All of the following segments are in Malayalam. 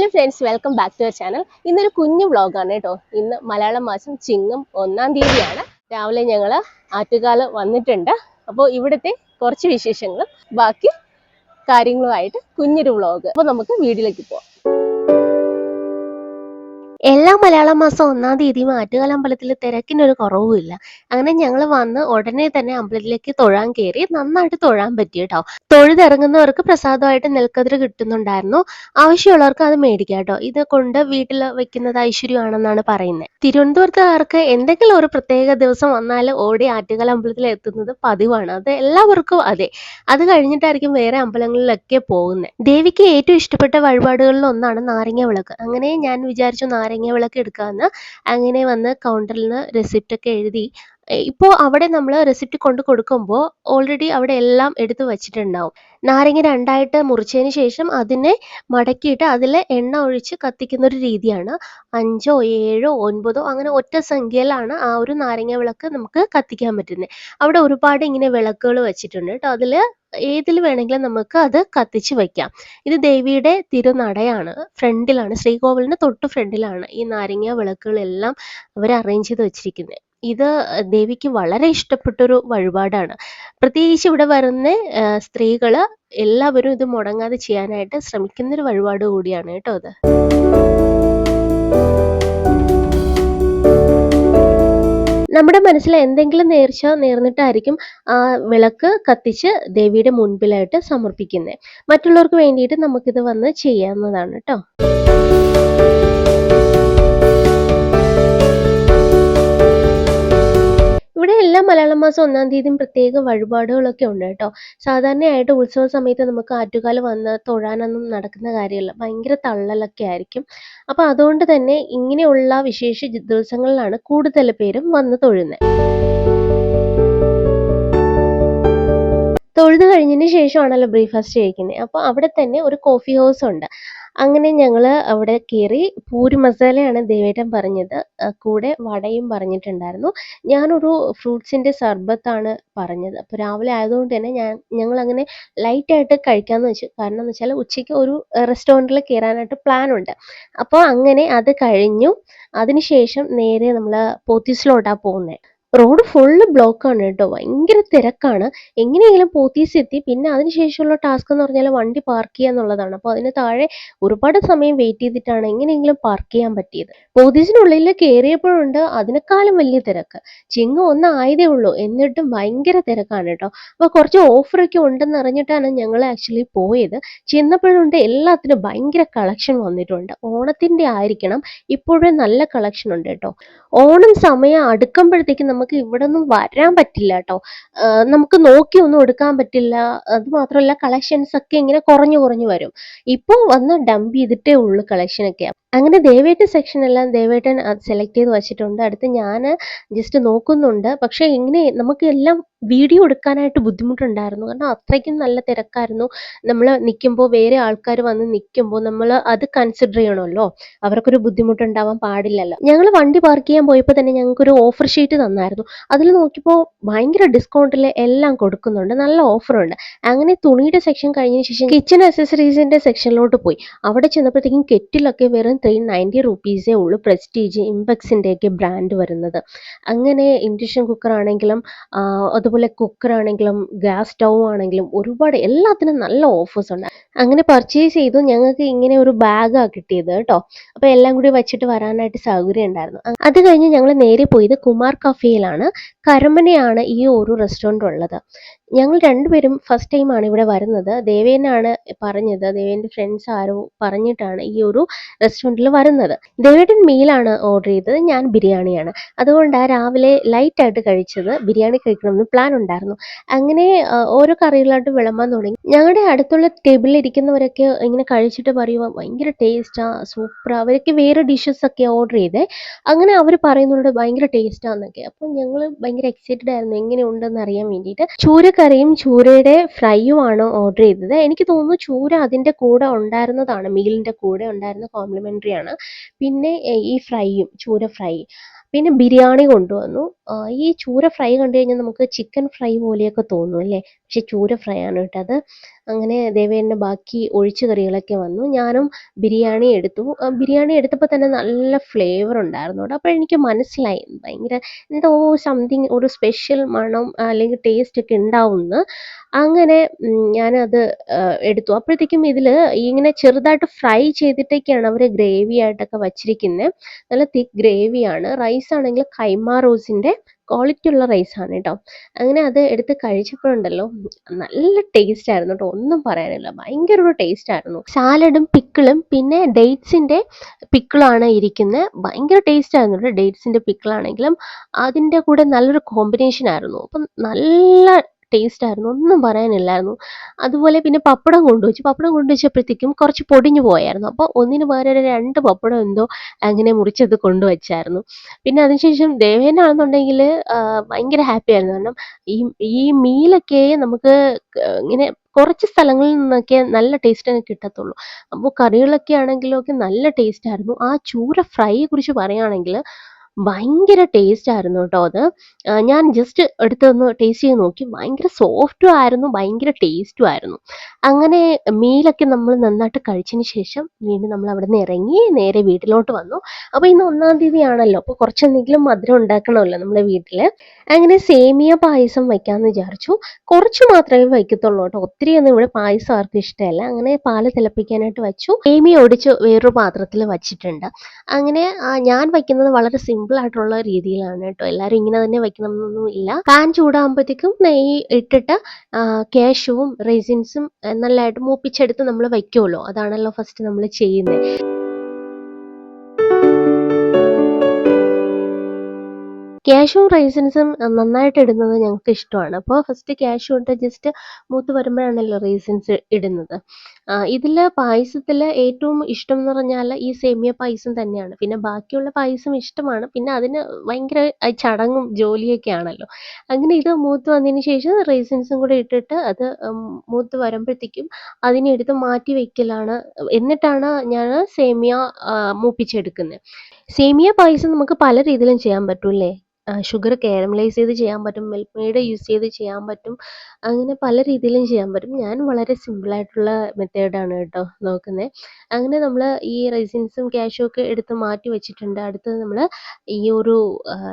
Hello friends welcome back to our channel ഇന്നൊരു കുഞ്ഞു വ്ളോഗാണ് കേട്ടോ ഇന്ന് മലയാളം മാസം ചിങ്ങം ഒന്നാം തീയതിയാണ്. രാവിലെ ഞങ്ങൾ ആറ്റുകാൽ വന്നിട്ടുണ്ട്. അപ്പോൾ ഇവിടുത്തെ കുറച്ച് വിശേഷങ്ങളും ബാക്കി കാര്യങ്ങളുമായിട്ട് കുഞ്ഞൊരു വ്ളോഗ് അപ്പോൾ നമുക്ക് വീട്ടിലേക്ക് പോവാം. എല്ലാ മലയാള മാസം ഒന്നാം തീയതി ആറ്റുകാൽ അമ്പലത്തിൽ തിരക്കിനൊരു കുറവുമില്ല. അങ്ങനെ ഞങ്ങൾ വന്ന് ഉടനെ തന്നെ അമ്പലത്തിലേക്ക് തൊഴാൻ കയറി നന്നായിട്ട് തൊഴാൻ പറ്റി കേട്ടോ. തൊഴുതിറങ്ങുന്നവർക്ക് പ്രസാദമായിട്ട് നെൽക്കതിര് കിട്ടുന്നുണ്ടായിരുന്നു. ആവശ്യമുള്ളവർക്ക് അത് മേടിക്കാം കേട്ടോ. ഇത് കൊണ്ട് വീട്ടിൽ വെക്കുന്നത് ഐശ്വര്യമാണെന്നാണ് പറയുന്നത് തിരുവനന്തപുരത്തുകാർക്ക് എന്തെങ്കിലും ഒരു പ്രത്യേക ദിവസം വന്നാൽ ഓടി ആറ്റുകാൽ അമ്പലത്തിൽ എത്തുന്നത് പതിവാണ്. അത് എല്ലാവർക്കും അതെ. അത് കഴിഞ്ഞിട്ടായിരിക്കും വേറെ അമ്പലങ്ങളിലൊക്കെ പോകുന്നത് ദേവിക്ക് ഏറ്റവും ഇഷ്ടപ്പെട്ട വഴിപാടുകളിൽ ഒന്നാണ് നാരങ്ങ വിളക്ക് അങ്ങനെ ഞാൻ വിചാരിച്ചു നാരങ്ങ വിളക്ക് എടുക്കാമെന്ന് അങ്ങനെ വന്ന് കൗണ്ടറിൽ നിന്ന് റെസിപ്റ്റ് ഒക്കെ എഴുതി. ഇപ്പോൾ അവിടെ നമ്മൾ റെസിപ്റ്റ് കൊണ്ട് കൊടുക്കുമ്പോൾ ഓൾറെഡി അവിടെ എല്ലാം എടുത്തു വച്ചിട്ടുണ്ടാവും. നാരങ്ങ രണ്ടായിട്ട് മുറിച്ചതിന് ശേഷം അതിനെ മടക്കിയിട്ട് അതിൽ എണ്ണ ഒഴിച്ച് കത്തിക്കുന്ന ഒരു രീതിയാണ്. അഞ്ചോ ഏഴോ ഒൻപതോ അങ്ങനെ ഒറ്റ സംഖ്യയിലാണ് ആ ഒരു നാരങ്ങ വിളക്ക് നമുക്ക് കത്തിക്കാൻ പറ്റുന്നത് അവിടെ ഒരുപാട് ഇങ്ങനെ വിളക്കുകൾ വെച്ചിട്ടുണ്ട് കേട്ടോ. അതിൽ ഏതിൽ വേണമെങ്കിലും നമുക്ക് അത് കത്തിച്ച് വെക്കാം. ഇത് ദേവിയുടെ തിരുനടയാണ്. ഫ്രണ്ടിലാണ് ശ്രീകോവിലിന് തൊട്ട് ഫ്രണ്ടിലാണ് ഈ നാരങ്ങ വിളക്കുകളെല്ലാം അവർ അറേഞ്ച് ചെയ്ത് വെച്ചിരിക്കുന്നത് ഇത് ദേവിക്ക് വളരെ ഇഷ്ടപ്പെട്ടൊരു വഴിപാടാണ്. പ്രത്യേകിച്ച് ഇവിടെ വരുന്ന സ്ത്രീകൾ എല്ലാവരും ഇത് മുടങ്ങാതെ ചെയ്യാനായിട്ട് ശ്രമിക്കുന്ന ഒരു വഴിപാട് കൂടിയാണ് കേട്ടോ അത്. നമ്മുടെ മനസ്സിൽ എന്തെങ്കിലും നേർച്ച നേർന്നിട്ടായിരിക്കും ആ വിളക്ക് കത്തിച്ച് ദേവിയുടെ മുൻപിലായിട്ട് സമർപ്പിക്കുന്നത് മറ്റുള്ളവർക്ക് വേണ്ടിയിട്ട് നമുക്കിത് വന്ന് ചെയ്യാവുന്നതാണ് കേട്ടോ. ഇവിടെ എല്ലാ മലയാള മാസം ഒന്നാം തീയതിയും പ്രത്യേക വഴിപാടുകളൊക്കെ ഉണ്ട് കേട്ടോ. സാധാരണയായിട്ട് ഉത്സവ സമയത്ത് നമുക്ക് ആറ്റുകാൽ വന്ന് തൊഴാനൊന്നും നടക്കുന്ന കാര്യമല്ല. ഭയങ്കര തള്ളലൊക്കെ ആയിരിക്കും. അപ്പൊ അതുകൊണ്ട് തന്നെ ഇങ്ങനെയുള്ള വിശേഷ ദിവസങ്ങളിലാണ് കൂടുതൽ പേരും വന്ന് തൊഴുന്നത് തൊഴുത് കഴിഞ്ഞതിന് ശേഷമാണല്ലോ ബ്രേക്ക്ഫാസ്റ്റ് കഴിക്കുന്നത് അപ്പോൾ അവിടെ തന്നെ ഒരു കോഫി ഹൗസ് ഉണ്ട്. അങ്ങനെ ഞങ്ങൾ അവിടെ കയറി പൂരി മസാലയാണ് ദേവേട്ടൻ പറഞ്ഞത്. കൂടെ വടയും പറഞ്ഞിട്ടുണ്ടായിരുന്നു. ഞാനൊരു ഫ്രൂട്ട്സിന്റെ സർബത്താണ് പറഞ്ഞത്. അപ്പോൾ രാവിലെ ആയതുകൊണ്ട് തന്നെ ഞാൻ ഞങ്ങൾ അങ്ങനെ ലൈറ്റായിട്ട് കഴിക്കാമെന്ന് വെച്ചു. കാരണം എന്ന് വെച്ചാൽ ഉച്ചയ്ക്ക് ഒരു റെസ്റ്റോറന്റിൽ കയറാനായിട്ട് പ്ലാൻ ഉണ്ട്. അപ്പോൾ അങ്ങനെ അത് കഴിഞ്ഞു. അതിനുശേഷം നേരെ നമ്മൾ പോത്തീസിലോട്ടാണ് പോകുന്നത് റോഡ് ഫുള്ള് ബ്ലോക്കാണ് കേട്ടോ. ഭയങ്കര തിരക്കാണ്. എങ്ങനെയെങ്കിലും പോത്തീസ് എത്തി. പിന്നെ അതിനുശേഷമുള്ള ടാസ്ക് എന്ന് പറഞ്ഞാൽ വണ്ടി പാർക്ക് ചെയ്യുക എന്നുള്ളതാണ്. അപ്പോൾ അതിന് താഴെ ഒരുപാട് സമയം വെയിറ്റ് ചെയ്തിട്ടാണ് എങ്ങനെയെങ്കിലും പാർക്ക് ചെയ്യാൻ പറ്റിയത്. പോത്തീസിനുള്ളിൽ കയറിയപ്പോഴുണ്ട് അതിനേക്കാളും വലിയ തിരക്ക്. ചിങ്ങ ഒന്ന് ആയതേ ഉള്ളൂ. എന്നിട്ടും ഭയങ്കര തിരക്കാണ് കേട്ടോ. അപ്പോൾ കുറച്ച് ഓഫറൊക്കെ ഉണ്ടെന്ന് അറിഞ്ഞിട്ടാണ് ഞങ്ങൾ ആക്ച്വലി പോയത്. ചെന്നപ്പോഴുണ്ട് എല്ലാത്തിനും ഭയങ്കര കളക്ഷൻ വന്നിട്ടുണ്ട്. ഓണത്തിന്റെ ആയിരിക്കണം. ഇപ്പോഴും നല്ല കളക്ഷൻ ഉണ്ട് കേട്ടോ. ഓണം സമയം അടുക്കുമ്പോഴത്തേക്കും നമുക്ക് ഇവിടെ ഒന്നും വരാൻ പറ്റില്ല കേട്ടോ നമുക്ക് നോക്കി ഒന്നും എടുക്കാൻ പറ്റില്ല. അത് മാത്രമല്ല കളക്ഷൻസ് ഒക്കെ ഇങ്ങനെ കുറഞ്ഞു കുറഞ്ഞു വരും. ഇപ്പൊ വന്ന് ഡംപ് ചെയ്തിട്ടേ ഉള്ളൂ കളക്ഷനൊക്കെ അങ്ങനെ ദേവേട്ടൻ സെക്ഷൻ എല്ലാം ദേവേട്ടൻ സെലക്ട് ചെയ്ത് വെച്ചിട്ടുണ്ട്. അടുത്ത് ഞാൻ ജസ്റ്റ് നോക്കുന്നുണ്ട്. പക്ഷെ ഇങ്ങനെ നമുക്ക് എല്ലാം വീഡിയോ എടുക്കാനായിട്ട് ബുദ്ധിമുട്ടുണ്ടായിരുന്നു. കാരണം അത്രയ്ക്കും നല്ല തിരക്കായിരുന്നു. നമ്മൾ നിൽക്കുമ്പോൾ വേറെ ആൾക്കാർ വന്ന് നിൽക്കുമ്പോൾ നമ്മൾ അത് കൺസിഡർ ചെയ്യണമല്ലോ. അവർക്കൊരു ബുദ്ധിമുട്ടുണ്ടാവാൻ പാടില്ലല്ലോ. ഞങ്ങൾ വണ്ടി പാർക്ക് ചെയ്യാൻ പോയപ്പോൾ തന്നെ ഞങ്ങൾക്കൊരു ഓഫർ ഷീറ്റ് തന്നായിരുന്നു. അതിൽ നോക്കിയപ്പോൾ ഭയങ്കര ഡിസ്കൗണ്ടിൽ എല്ലാം കൊടുക്കുന്നുണ്ട്. നല്ല ഓഫറുണ്ട് അങ്ങനെ തുണിയുടെ സെക്ഷൻ കഴിഞ്ഞതിന് ശേഷം കിച്ചൺ അക്സസറീസിന്റെ സെക്ഷനിലോട്ട് പോയി. അവിടെ ചെന്നപ്പോഴത്തേക്കും കെറ്റിലൊക്കെ വെറും ത്രീ നയന്റി റുപ്പീസേ ഉള്ളൂ പ്രസ്റ്റീജ് ഇമ്പക്സിന്റെയൊക്കെ ബ്രാൻഡ് വരുന്നത്. അങ്ങനെ ഇൻഡക്ഷൻ കുക്കർ ആണെങ്കിലും അതുപോലെ കുക്കർ ആണെങ്കിലും ഗ്യാസ് സ്റ്റൗ ആണെങ്കിലും ഒരുപാട് എല്ലാത്തിനും നല്ല ഓഫേഴ്സ് ഉണ്ട്. അങ്ങനെ പർച്ചേസ് ചെയ്തു. ഞങ്ങൾക്ക് ഇങ്ങനെ ഒരു ബാഗാണ് കിട്ടിയത് കേട്ടോ. അപ്പോൾ എല്ലാം കൂടി വെച്ചിട്ട് വരാനായിട്ട് സൗകര്യം ഉണ്ടായിരുന്നു. അത് കഴിഞ്ഞ് ഞങ്ങൾ നേരെ പോയത് കുമാർ കഫേയിലാണ് കരമനയാണ് ഈ ഒരു റെസ്റ്റോറന്റ് ഉള്ളത്. ഞങ്ങൾ രണ്ടുപേരും ഫസ്റ്റ് ടൈമാണ് ഇവിടെ വരുന്നത്. ദേവേനാണ് പറഞ്ഞത് ദേവേന്റെ ഫ്രണ്ട്സ് ആരോ പറഞ്ഞിട്ടാണ് ഈ ഒരു റെസ്റ്റോറന്റിൽ വരുന്നത്. ദേവേട്ടൻ മീലാണ് ഓർഡർ ചെയ്തത് ഞാൻ ബിരിയാണിയാണ്. അതുകൊണ്ട് ആ രാവിലെ ലൈറ്റ് ആയിട്ട് കഴിച്ചത് ബിരിയാണി കഴിക്കണമെന്ന് പ്ലാൻ ഉണ്ടായിരുന്നു. അങ്ങനെ ഓരോ കറികളായിട്ട് വിളമ്പാൻ തുടങ്ങി. ഞങ്ങളുടെ അടുത്തുള്ള ടേബിളിൽ ഇരിക്കുന്നവരൊക്കെ ഇങ്ങനെ കഴിച്ചിട്ട് പറയുക ഭയങ്കര ടേസ്റ്റാ സൂപ്പർ അവരൊക്കെ വേറെ ഡിഷസ് ഒക്കെ ഓർഡർ ചെയ്തേ. അങ്ങനെ അവർ പറയുന്നുണ്ട് ഭയങ്കര ടേസ്റ്റാന്നൊക്കെ അപ്പോൾ ഞങ്ങൾ ഭയങ്കര എക്സൈറ്റഡ് ആയിരുന്നു എങ്ങനെയുണ്ടെന്ന് അറിയാൻ വേണ്ടിയിട്ട്. ചൂരക്കറിയും ചൂരയുടെ ഫ്രൈയുമാണ് ഓർഡർ ചെയ്തത്. എനിക്ക് തോന്നുന്നു ചൂര അതിന്റെ കൂടെ ഉണ്ടായിരുന്നതാണ്. മീലിന്റെ കൂടെ ഉണ്ടായിരുന്ന കോംപ്ലിമെന്ററി ആണ്. പിന്നെ ഈ ഫ്രൈയും ചൂര ഫ്രൈ. പിന്നെ ബിരിയാണി കൊണ്ടുവന്നു. ഈ ചൂര ഫ്രൈ കണ്ടു കഴിഞ്ഞാൽ നമുക്ക് ചിക്കൻ ഫ്രൈ പോലെയൊക്കെ തോന്നും അല്ലേ? പക്ഷെ ചൂര ഫ്രൈ ആണ് കേട്ടത് അങ്ങനെ ദേവേന്റെ ബാക്കി ഒഴിച്ച് കറികളൊക്കെ വന്നു. ഞാനും ബിരിയാണി എടുത്തു. ബിരിയാണി എടുത്തപ്പോൾ തന്നെ നല്ല ഫ്ലേവർ ഉണ്ടായിരുന്നു അപ്പോൾ എനിക്ക് മനസ്സിലായി. ഭയങ്കര എന്തോ സംതിങ് ഒരു സ്പെഷ്യൽ മണം അല്ലെങ്കിൽ ടേസ്റ്റ് ഒക്കെ ഉണ്ടാവുമെന്ന് അങ്ങനെ ഞാനത് എടുത്തു. അപ്പോഴത്തേക്കും ഇതിൽ ഇങ്ങനെ ചെറുതായിട്ട് ഫ്രൈ ചെയ്തിട്ടൊക്കെയാണ് അവർ ഗ്രേവി ആയിട്ടൊക്കെ വച്ചിരിക്കുന്നത് നല്ല തിക്ക് ഗ്രേവിയാണ് റൈസ് ആണെങ്കിൽ കൈമ റോസിന്റെ ക്വാളിറ്റി ഉള്ള റൈസ് ആണ് കേട്ടോ അങ്ങനെ അത് എടുത്ത് കഴിച്ചപ്പോഴുണ്ടല്ലോ നല്ല ടേസ്റ്റ് ആയിരുന്നു കേട്ടോ ഒന്നും പറയാനില്ല. ഭയങ്കര ഒരു ടേസ്റ്റ് ആയിരുന്നു. സാലഡും പിക്കിളും പിന്നെ ഡേറ്റ്സിന്റെ പിക്കിളാണ് ഇരിക്കുന്നത് ഭയങ്കര ടേസ്റ്റ് ആയിരുന്നു കേട്ടോ ഡേറ്റ്സിന്റെ പിക്കിളാണെങ്കിലും അതിന്റെ കൂടെ നല്ലൊരു കോമ്പിനേഷൻ ആയിരുന്നു. അപ്പം നല്ല ടേസ്റ്റ് ആയിരുന്നു. ഒന്നും പറയാനില്ലായിരുന്നു. അതുപോലെ പിന്നെ പപ്പടം കൊണ്ടുവച്ചു. പപ്പടം കൊണ്ടുവച്ചപ്പോഴത്തേക്കും കുറച്ച് പൊടിഞ്ഞു പോയായിരുന്നു. അപ്പോൾ ഒന്നിന് പകരം രണ്ട് പപ്പടം എന്തോ അങ്ങനെ മുറിച്ചത് കൊണ്ടുവച്ചായിരുന്നു. പിന്നെ അതിനുശേഷം ദേവേനാണെന്നുണ്ടെങ്കിൽ ഭയങ്കര ഹാപ്പി ആയിരുന്നു. കാരണം ഈ ഈ മീലൊക്കെ നമുക്ക് ഇങ്ങനെ കുറച്ച് സ്ഥലങ്ങളിൽ നിന്നൊക്കെ നല്ല ടേസ്റ്റ് കിട്ടത്തുള്ളൂ. അപ്പോൾ കറികളൊക്കെ ആണെങ്കിലും ഒക്കെ നല്ല ടേസ്റ്റ് ആയിരുന്നു. ആ ചൂര ഫ്രൈയെ കുറിച്ച് പറയുകയാണെങ്കിൽ ഭയങ്കര ടേസ്റ്റ് ആയിരുന്നു കേട്ടോ അത്. ഞാൻ ജസ്റ്റ് എടുത്തൊന്ന് ടേസ്റ്റ് ചെയ്ത് നോക്കി. ഭയങ്കര സോഫ്റ്റും ആയിരുന്നു ഭയങ്കര ടേസ്റ്റും ആയിരുന്നു. അങ്ങനെ മീലൊക്കെ നമ്മൾ നന്നായിട്ട് കഴിച്ചതിന് ശേഷം വീണ്ടും നമ്മൾ അവിടെ നിന്ന് ഇറങ്ങി നേരെ വീട്ടിലോട്ട് വന്നു. അപ്പോൾ ഇന്ന് ഒന്നാം തീയതി ആണല്ലോ അപ്പോൾ കുറച്ചെന്തെങ്കിലും മധുരം ഉണ്ടാക്കണമല്ലോ നമ്മുടെ വീട്ടിൽ അങ്ങനെ സേമിയ പായസം വയ്ക്കാമെന്ന് വിചാരിച്ചു. കുറച്ച് മാത്രമേ വയ്ക്കത്തുള്ളൂ കേട്ടോ. ഒത്തിരി ഒന്നും ഇവിടെ പായസം ആർക്കും ഇഷ്ടമല്ല. അങ്ങനെ പാൽ തിളപ്പിക്കാനായിട്ട് വെച്ചു. സേമിയ ഒടിച്ച് വേറൊരു പാത്രത്തിൽ വച്ചിട്ടുണ്ട്. അങ്ങനെ ഞാൻ വയ്ക്കുന്നത് വളരെ സിമ്പിൾ ആയിട്ടുള്ള രീതിയിലാണ് കേട്ടോ. എല്ലാവരും ഇങ്ങനെ തന്നെ വെക്കണമെന്നൊന്നും ഇല്ല. പാൻ ചൂടാകുമ്പോഴത്തേക്കും നെയ്യ് ഇട്ടിട്ട് കാഷ്യൂവും റെസിൻസും നല്ലതായിട്ട് മൂപ്പിച്ചെടുത്ത് നമ്മൾ വയ്ക്കുമല്ലോ അതാണല്ലോ ഫസ്റ്റ് നമ്മൾ ചെയ്യുന്നത് കാഷ്യൂവും റൈസിൻസും നന്നായിട്ട് ഇടുന്നത് ഞങ്ങൾക്ക് ഇഷ്ടമാണ്. അപ്പോൾ ഫസ്റ്റ് കാഷ്യൂ ഇട്ട് ജസ്റ്റ് മൂത്ത് വരുമ്പോഴാണല്ലോ റൈസിൻസ് ഇടുന്നത്. ഇതിൽ പായസത്തിൽ ഏറ്റവും ഇഷ്ടം എന്ന് പറഞ്ഞാൽ ഈ സേമിയ പായസം തന്നെയാണ്. പിന്നെ ബാക്കിയുള്ള പായസം ഇഷ്ടമാണ്. പിന്നെ അതിന് ഭയങ്കര ചടങ്ങും ജോലിയൊക്കെ ആണല്ലോ. അങ്ങനെ ഇത് മൂത്ത് വന്നതിന് ശേഷം റൈസിൻസും കൂടെ ഇട്ടിട്ട് അത് മൂത്ത് വരുമ്പോഴത്തേക്കും അതിനെ എടുത്ത് മാറ്റി വെക്കലാണ്. എന്നിട്ടാണ് ഞാൻ സേമിയ മൂപ്പിച്ചെടുക്കുന്നത്. സേമിയ പായസം നമുക്ക് പല രീതിയിലും ചെയ്യാൻ പറ്റും അല്ലേ ഷുഗർ കാരമലൈസ് ചെയ്ത് ചെയ്യാൻ പറ്റും മിൽക്ക് മെയ്ഡ് യൂസ് ചെയ്ത് ചെയ്യാൻ പറ്റും അങ്ങനെ പല രീതിയിലും ചെയ്യാൻ പറ്റും. ഞാൻ വളരെ സിമ്പിളായിട്ടുള്ള മെത്തേഡാണ് കേട്ടോ നോക്കുന്നത് അങ്ങനെ നമ്മൾ ഈ റൈസിൻസും ക്യാഷും ഒക്കെ എടുത്ത് മാറ്റി വെച്ചിട്ടുണ്ട്. അടുത്തത് നമ്മൾ ഈ ഒരു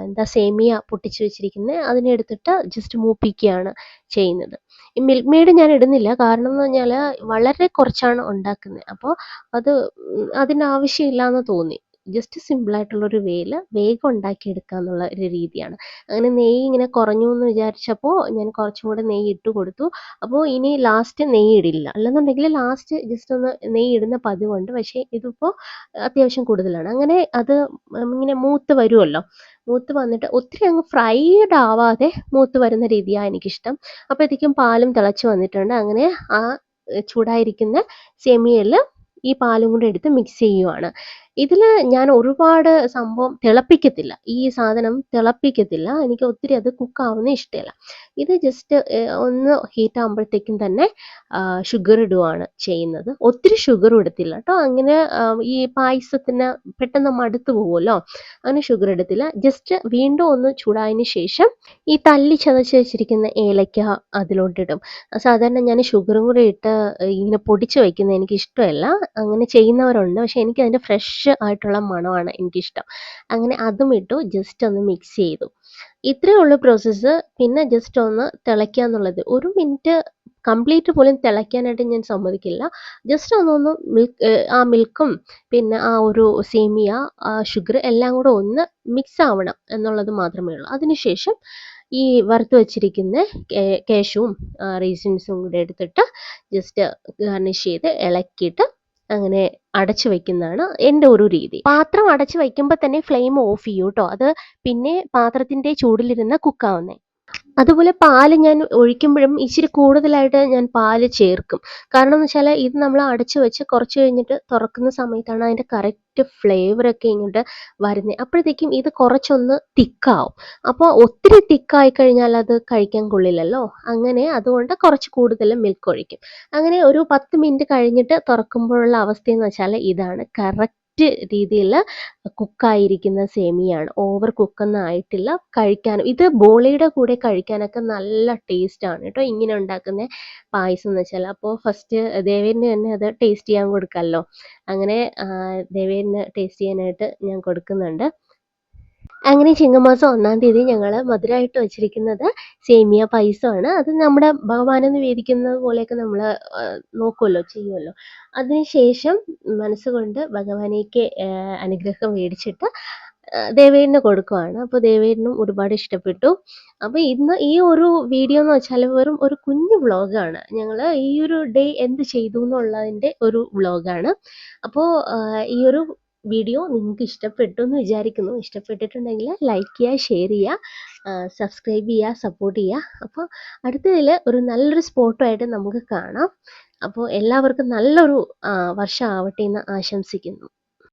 എന്താ സേമിയ പൊട്ടിച്ച് വെച്ചിരിക്കുന്നത് അതിനെ എടുത്തിട്ട് ജസ്റ്റ് മൂപ്പിക്കുകയാണ് ചെയ്യുന്നത്. ഈ മിൽക്ക് മെയ്ഡ് ഞാൻ ഇടുന്നില്ല. കാരണം എന്ന് പറഞ്ഞാൽ വളരെ കുറച്ചാണ് ഉണ്ടാക്കുന്നത് അപ്പോൾ അത് അതിന്റെ ആവശ്യമില്ല എന്ന് തോന്നി. ജസ്റ്റ് സിമ്പിൾ സിമ്പിളായിട്ടുള്ളൊരു വേയിൽ വേഗം ഉണ്ടാക്കിയെടുക്കുക എന്നുള്ള ഒരു രീതിയാണ്. അങ്ങനെ നെയ്യ് ഇങ്ങനെ കുറഞ്ഞു എന്ന് വിചാരിച്ചപ്പോൾ ഞാൻ കുറച്ചും കൂടെ നെയ്യ് ഇട്ട് കൊടുത്തു. അപ്പോൾ ഇനി ലാസ്റ്റ് നെയ്യ് ഇടില്ല. അല്ലെന്നുണ്ടെങ്കിൽ ലാസ്റ്റ് ജസ്റ്റ് ഒന്ന് നെയ്യ് ഇടുന്ന പതിവുണ്ട്. പക്ഷേ ഇതിപ്പോൾ അത്യാവശ്യം കൂടുതലാണ്. അങ്ങനെ അത് ഇങ്ങനെ മൂത്ത് വരുമല്ലോ മൂത്ത് വന്നിട്ട് ഒത്തിരി അങ്ങ് ഫ്രൈഡ് ആവാതെ മൂത്ത് വരുന്ന രീതിയാണ് എനിക്കിഷ്ടം. അപ്പോഴത്തേക്കും പാലും തിളച്ച് വന്നിട്ടുണ്ട്. അങ്ങനെ ആ ചൂടായിരിക്കുന്ന സെമിയിൽ ഈ പാലും കൂടെ എടുത്ത് മിക്സ് ചെയ്യുവാണ്. ഇതിൽ ഞാൻ ഒരുപാട് സംഭവം തിളപ്പിക്കത്തില്ല. ഈ സാധനം തിളപ്പിക്കത്തില്ല. എനിക്ക് ഒത്തിരി അത് കുക്കാവുന്ന ഇഷ്ടമല്ല. ഇത് ജസ്റ്റ് ഒന്ന് ഹീറ്റ് ആകുമ്പോഴത്തേക്കും തന്നെ ഷുഗർ ഇടുവാണ് ചെയ്യുന്നത്. ഒത്തിരി ഷുഗർ ഇടത്തില്ല കേട്ടോ. അങ്ങനെ ഈ പായസത്തിന് പെട്ടെന്ന് മടുത്തു പോകുമല്ലോ അങ്ങനെ ഷുഗർ ഇടത്തില്ല. ജസ്റ്റ് വീണ്ടും ഒന്ന് ചൂടായതിനു ശേഷം ഈ തല്ലി ചതച്ച് വെച്ചിരിക്കുന്ന ഏലക്ക അതിലോട്ടിടും. സാധാരണ ഞാൻ ഷുഗറും കൂടി ഇട്ട് ഇങ്ങനെ പൊടിച്ച് വയ്ക്കുന്നത് എനിക്ക് ഇഷ്ടമല്ല. അങ്ങനെ ചെയ്യുന്നവരുണ്ട്. പക്ഷെ എനിക്ക് അതിന്റെ ഫ്രഷ് ആയിട്ടുള്ള മണമാണ് എനിക്കിഷ്ടം. അങ്ങനെ അതും ഇട്ടു ജസ്റ്റ് ഒന്ന് മിക്സ് ചെയ്തു. ഇത്രയേ ഉള്ളൂ പ്രോസസ്സ് പിന്നെ ജസ്റ്റ് ഒന്ന് തിളയ്ക്കുക എന്നുള്ളത്. ഒരു മിനിറ്റ് കംപ്ലീറ്റ് പോലും തിളയ്ക്കാനായിട്ട് ഞാൻ സമ്മതിക്കില്ല. ജസ്റ്റ് ഒന്നൊന്ന് മിൽക്ക് ആ മിൽക്കും പിന്നെ ആ ഒരു സേമിയ ഷുഗർ എല്ലാം കൂടെ ഒന്ന് മിക്സ് ആവണം എന്നുള്ളത് മാത്രമേ ഉള്ളൂ. അതിനുശേഷം ഈ വറുത്ത് വെച്ചിരിക്കുന്ന കേശവും റീസിൻസും കൂടെ എടുത്തിട്ട് ജസ്റ്റ് ഗാർണിഷ് ചെയ്ത് ഇളക്കിയിട്ട് അങ്ങനെ അടച്ചു വെക്കുന്നതാണ് എന്റെ ഒരു രീതി. പാത്രം അടച്ചു വയ്ക്കുമ്പോൾ തന്നെ ഫ്ലെയിം ഓഫ് ചെയ്യൂ കേട്ടോ അത് പിന്നെ പാത്രത്തിന്റെ ചൂടിലിരുന്ന് കുക്കാവുന്നേ അതുപോലെ പാൽ ഞാൻ ഒഴിക്കുമ്പോഴും ഇച്ചിരി കൂടുതലായിട്ട് ഞാൻ പാൽ ചേർക്കും. കാരണം എന്ന് വെച്ചാൽ ഇത് നമ്മൾ അടച്ചു വെച്ച് കുറച്ച് കഴിഞ്ഞിട്ട് തുറക്കുന്ന സമയത്താണ് അതിന്റെ കറക്റ്റ് ഫ്ലേവറൊക്കെ ഇങ്ങോട്ട് വരുന്നത് അപ്പോഴത്തേക്കും ഇത് കുറച്ചൊന്ന് തിക്കാവും. അപ്പോൾ ഒത്തിരി തിക്കായി കഴിഞ്ഞാൽ അത് കഴിക്കാൻ കൊള്ളില്ലല്ലോ. അങ്ങനെ അതുകൊണ്ട് കുറച്ച് കൂടുതൽ മിൽക്ക് ഒഴിക്കും. അങ്ങനെ ഒരു പത്ത് മിനിറ്റ് കഴിഞ്ഞിട്ട് തുറക്കുമ്പോഴുള്ള അവസ്ഥയെന്ന് വെച്ചാൽ ഇതാണ് കറക്റ്റ് കറക്റ്റ് രീതിയിൽ കുക്കായിരിക്കുന്ന സേമിയാണ്. ഓവർ കുക്കൊന്നും ആയിട്ടില്ല കഴിക്കാനും ഇത് ബോളിയുടെ കൂടെ കഴിക്കാനൊക്കെ നല്ല ടേസ്റ്റാണ് കേട്ടോ ഇങ്ങനെ ഉണ്ടാക്കുന്ന പായസം എന്ന് വെച്ചാൽ അപ്പോൾ ഫസ്റ്റ് ദേവേന് തന്നെ അത് ടേസ്റ്റ് ചെയ്യാൻ കൊടുക്കാമല്ലോ. അങ്ങനെ ദേവേന് ടേസ്റ്റ് ചെയ്യാനായിട്ട് ഞാൻ കൊടുക്കുന്നുണ്ട്. അങ്ങനെ ചിങ്ങമാസം ഒന്നാം തീയതി ഞങ്ങൾ മധുരമായിട്ട് വെച്ചിരിക്കുന്നത് സേമിയ പായസമാണ്. അത് നമ്മുടെ ഭഗവാനെ നിവേദിക്കുന്നത് പോലെയൊക്കെ നമ്മൾ നോക്കുമല്ലോ ചെയ്യുമല്ലോ അതിനുശേഷം മനസ്സുകൊണ്ട് ഭഗവാനേക്ക് അനുഗ്രഹം മേടിച്ചിട്ട് ദേവേടിന് കൊടുക്കുവാണ്. അപ്പോൾ ദേവേടിനും ഒരുപാട് ഇഷ്ടപ്പെട്ടു. അപ്പോൾ ഇന്ന് ഈ ഒരു വീഡിയോ എന്ന് വെച്ചാൽ വെറും ഒരു കുഞ്ഞു വ്ളോഗാണ് ഞങ്ങൾ ഈ ഒരു ഡേ എന്ത് ചെയ്തു എന്നുള്ളതിന്റെ ഒരു വ്ളോഗാണ് അപ്പോൾ ഈ ഒരു വീഡിയോ നിങ്ങൾക്ക് ഇഷ്ടപ്പെട്ടു എന്ന് വിചാരിക്കുന്നു. ഇഷ്ടപ്പെട്ടിട്ടുണ്ടെങ്കിൽ ലൈക്ക് ചെയ്യുക ഷെയർ ചെയ്യുക സബ്സ്ക്രൈബ് ചെയ്യുക സപ്പോർട്ട് ചെയ്യുക. അപ്പോൾ അടുത്തതിൽ ഒരു നല്ലൊരു സ്പോട്ടുമായിട്ട് നമുക്ക് കാണാം. അപ്പോൾ എല്ലാവർക്കും നല്ലൊരു വർഷം ആവട്ടെ എന്ന് ആശംസിക്കുന്നു.